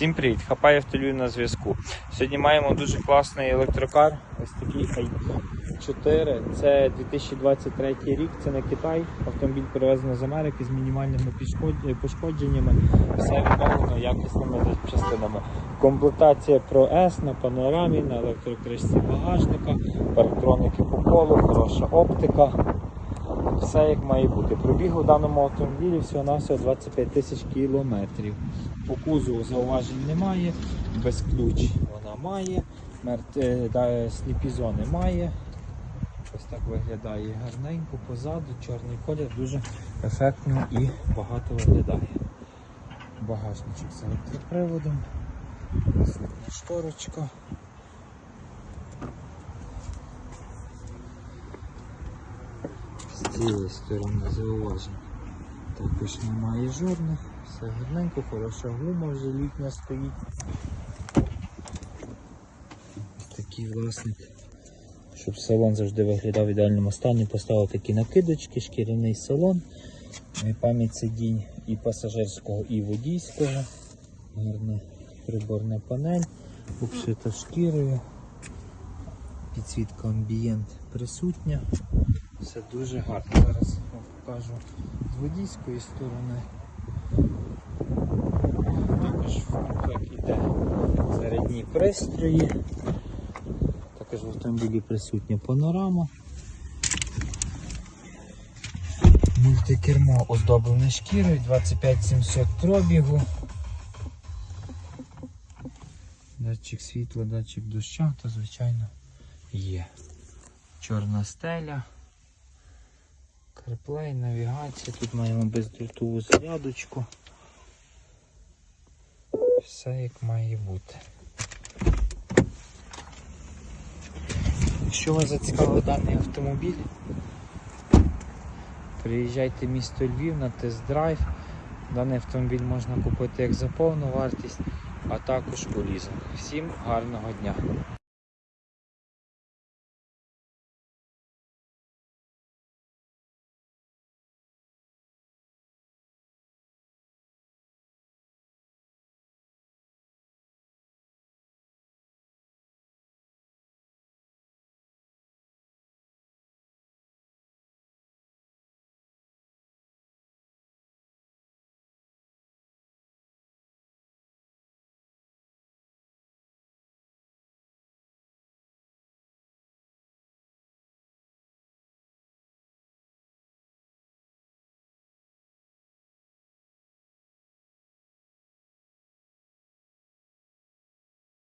Всім привіт! Хапаєв Телю на зв'язку. Сьогодні маємо дуже класний електрокар. Ось такий i4. Це 2023 рік, це не Китай. Автомобіль привезено з Америки з мінімальними пошкодженнями. Все виконано якісними запчастинами. Комплектація Pro S на панорамі, на електрокришці багажника, парктроники по колу, хороша оптика. Все як має бути. Пробіг у даному автомобілі всього навсього 25 тисяч кілометрів. По кузову зауважень немає, без ключ вона має, е, сліпі зони має. Ось так виглядає гарненько позаду, чорний колір дуже ефектно і багато виглядає. Багажничок з електроприводом, шторочка. З цієї сторони зауважень також немає жодних, все гарненько, хороша гума вже літня стоїть. Такий власник, щоб салон завжди виглядав в ідеальному стані, поставив такі накидочки, шкіряний салон, е, пам'ять сидінь і пасажирського, і водійського. Гарна приборна панель, обшита шкірою, підсвітка амбієнт присутня. Все дуже гарно. Зараз вам покажу з водійської сторони. Також в комплект йде зарядні пристрої. Також в автомобілі присутня панорама. Мультикермо оздоблене шкірою, 25700 пробігу. Датчик світла, датчик доща, то звичайно є. Чорна стеля. CarPlay, навігація, тут маємо бездротову зарядочку. Все як має бути. Якщо вас зацікавив даний автомобіль, приїжджайте в місто Львів на тест-драйв. Даний автомобіль можна купити як за повну вартість, а також у лізинг. Всім гарного дня!